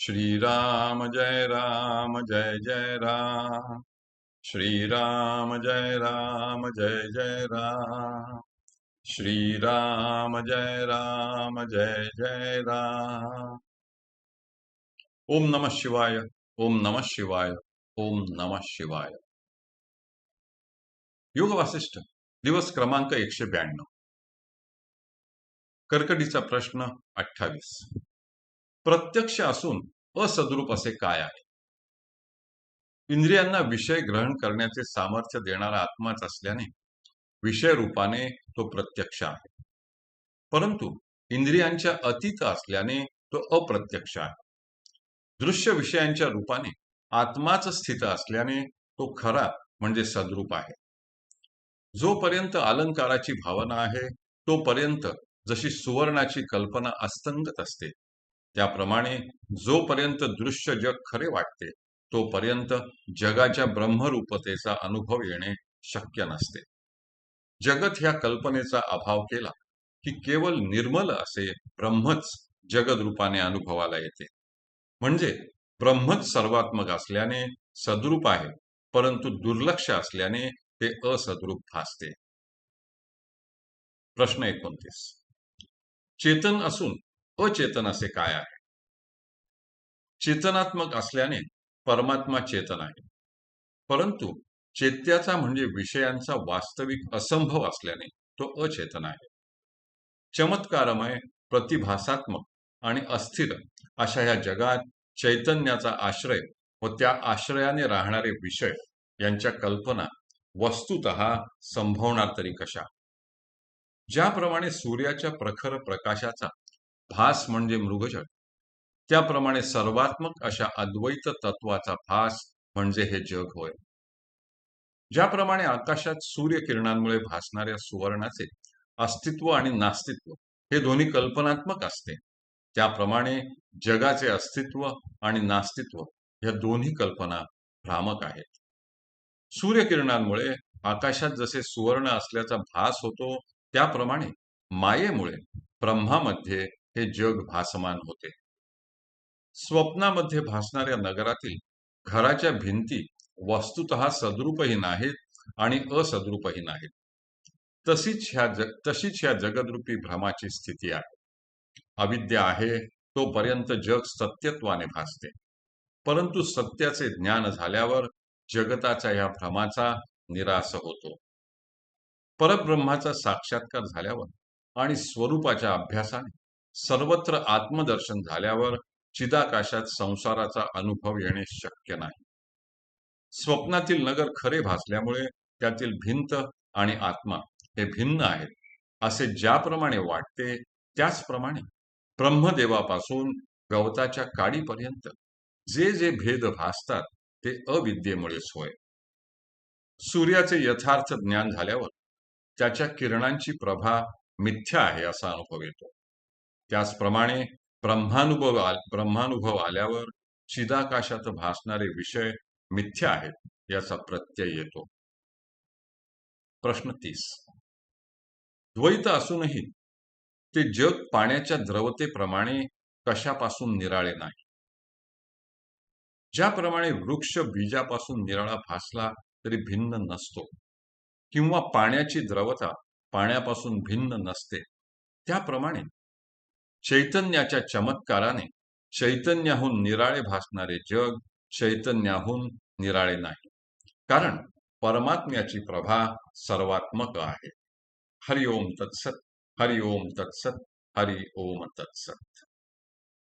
श्रीराम जय राम जय जय राम श्रीराम जय राम जय जय राम श्रीराम जय राम जय जय राम ओम नमः शिवाय ओम नमः शिवाय ओम नमः शिवाय योग वासिष्ठ दिवस क्रमांक एकशे ब्याण्णव कर्कडीचा प्रश्न अठ्ठावीस प्रत्यक्ष असून असद्रूप असे काय आहे? इंद्रियांना विषय ग्रहण करण्याचे सामर्थ्य देणारा आत्माच असल्याने विषय रूपाने तो प्रत्यक्ष आहे. परंतु इंद्रियांच्या अतीत असल्याने तो अप्रत्यक्ष आहे. दृश्य विषयांच्या रूपाने आत्माच स्थित असल्याने तो खरा म्हणजे सद्रूप आहे. जोपर्यंत अलंकाराची भावना आहे तोपर्यंत जशी सुवर्णाची कल्पना अस्तंगत असते त्याप्रमाणे जोपर्यंत दृश्य जग खरे वाटते तोपर्यंत जगाच्या ब्रह्मरूपतेचा अनुभव येणे शक्य नसते. जगत ह्या कल्पनेचा अभाव केला की केवळ निर्मल असे ब्रह्मच जगद रूपाने अनुभवाला येते. म्हणजे ब्रह्मच सर्वात्मक असल्याने सद्रूप आहे परंतु दुर्लक्ष असल्याने ते असद्रूप भासते. प्रश्न एकोणतीस. चेतन असून अचेतन असे काय आहे? चेतनात्मक असल्याने परमात्मा चेतन आहे. परंतु चेत्याचा म्हणजे विषयांचा वास्तविक असंभव असल्याने तो अचेतन आहे. चमत्कारमय प्रतिभासात्मक आणि अस्थिर अशा या जगात चैतन्याचा आश्रय व त्या आश्रयाने राहणारे विषय यांच्या कल्पना वस्तुत संभवणार तरी कशा? ज्याप्रमाणे सूर्याच्या प्रखर प्रकाशाचा भास म्हणजे मृगजळ त्याप्रमाणे सर्वात्मक अशा अद्वैत तत्वाचा भास म्हणजे हे जग होय. ज्याप्रमाणे आकाशात सूर्यकिरणांमुळे भासणाऱ्या सुवर्णाचे अस्तित्व आणि नास्तित्व हे दोन्ही कल्पनात्मक असते. त्याप्रमाणे जगाचे अस्तित्व आणि नास्तित्व या दोन्ही कल्पना भ्रामक आहेत. सूर्यकिरणांमुळे आकाशात जसे सुवर्ण असल्याचा भास होतो त्याप्रमाणे मायेमुळे ब्रह्मामध्ये हे जग भासमान होते. स्वप्नामध्ये भासणाऱ्या नगरातील घराच्या भिंती वस्तुत सद्रूपही नाहीत आणि असद्रूपही नाहीत. तशीच ह्या जग तशीच ह्या जगदरूपी भ्रमाची स्थिती आहे. अविद्या आहे तोपर्यंत जग सत्यत्वाने भासते. परंतु सत्याचे ज्ञान झाल्यावर जगताचा या भ्रमाचा निराश होतो. परब्रह्माचा साक्षात्कार झाल्यावर आणि स्वरूपाच्या अभ्यासाने सर्वत्र आत्मदर्शन झाल्यावर चिदाकाशात संसाराचा अनुभव येणे शक्य नाही. स्वप्नातील नगर खरे भासल्यामुळे त्यातील भिंत आणि आत्मा हे भिन्न आहेत असे ज्याप्रमाणे वाटते त्याचप्रमाणे ब्रह्मदेवापासून गवताच्या काडीपर्यंत जे जे भेद भासतात ते अविद्येमुळेच होय सूर्याचे यथार्थ ज्ञान झाल्यावर त्याच्या किरणांची प्रभा मिथ्या आहे असा अनुभव येतो. त्याचप्रमाणे ब्रह्मानुभव ब्रह्मानुभव आल्यावर चिदाकाशात भासणारे विषय मिथ्या आहेत याचा प्रत्यय येतो. प्रश्न तीस. द्वैत असूनही ते जग पाण्याच्या द्रवतेप्रमाणे कशापासून निराळे नाही? ज्याप्रमाणे वृक्ष बीजापासून निराळा भासला तरी भिन्न नसतो किंवा पाण्याची द्रवता पाण्यापासून भिन्न नसते त्याप्रमाणे चैतन्याच्या चमत्काराने चैतन्याहून निराळे भासणारे जग चैतन्याहून निराळे नाही. कारण परमात्म्याची प्रभा सर्वात्मक आहे. हरिओम तत्सत हरिओम तत्सत हरि ओम तत्सत.